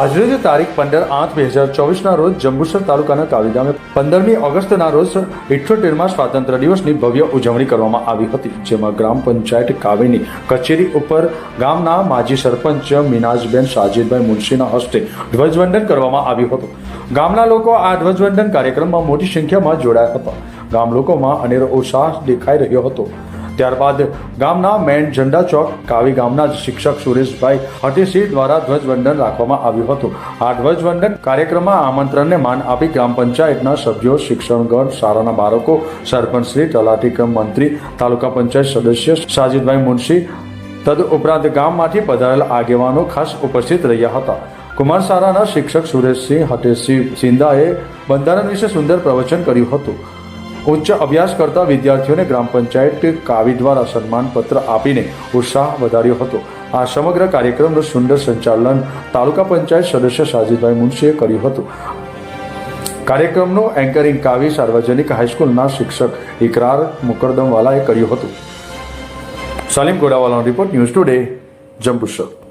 આજરોજ તારીખ પંદર આઠ બે હજાર ચોવીસના રોજ જંબુસર તાલુકાના કાવી ગામે પંદરમી ઓગસ્ટના રોજ ઇઠ્ઠોતેરમાં સ્વાતંત્ર્ય દિવસની ભવ્ય ઉજવણી કરવામાં આવી હતી, જેમાં ગ્રામ પંચાયત કાવીની કચેરી ઉપર ગામના માજી સરપંચ મીનાજબેન સાજીદભાઈ મુનશીના હસ્તે ધ્વજવંદન કરવામાં આવ્યું હતું. ગામના લોકો આ ધ્વજવંદન કાર્યક્રમમાં મોટી સંખ્યામાં જોડાયા હતા. ગામ લોકોમાં અનેરો ઉત્સાહ દેખાઈ રહ્યો હતો. ત્યારબાદ ગામના મેન ઝંડા ચોક, કાવી ગામના શિક્ષક સુરેશભાઈ હટીસિંહ દ્વારા ધ્વજવંદન રાખવામાં આવ્યું હતું. આ ધ્વજવંદન કાર્યક્રમમાં આમંત્રણને માન આપી ગ્રામ પંચાયતના સભ્યો, શિક્ષણગણ, શાળાના બાળકો, સરપંચ શ્રી, તલાટી મંત્રી, તાલુકા પંચાયત સદસ્ય સાજીદભાઈ મુનશી તદ ઉપરાંત ગામમાંથી પધારેલા આગેવાનો ખાસ ઉપસ્થિત રહ્યા હતા. કુમાર શાળાના શિક્ષક સુરેશસિંહ હટેશસિંહ સિંધાએ બંધારણ વિશે સુંદર પ્રવચન કર્યું હતું. ઉચ્ચ અભ્યાસ કરતા વિદ્યાર્થીઓને ગ્રામ પંચાયત કાવી દ્વારા સન્માનપત્ર આપીને ઉત્સાહ વધાર્યો હતો. આ સમગ્ર કાર્યક્રમનું સુંદર સંચાલન તાલુકા પંચાયત સદસ્ય સાજીદભાઈ મુનશીએ કર્યું હતું. કાર્યક્રમનું એન્કરિંગ કાવી સાર્વજનિક હાઈસ્કૂલના શિક્ષક ઇકરાર મુકરદમવાલાએ કર્યું હતું. સલીમ ગોડાવાલાનો રિપોર્ટ ન્યૂઝ ટુડે, જંબુસર.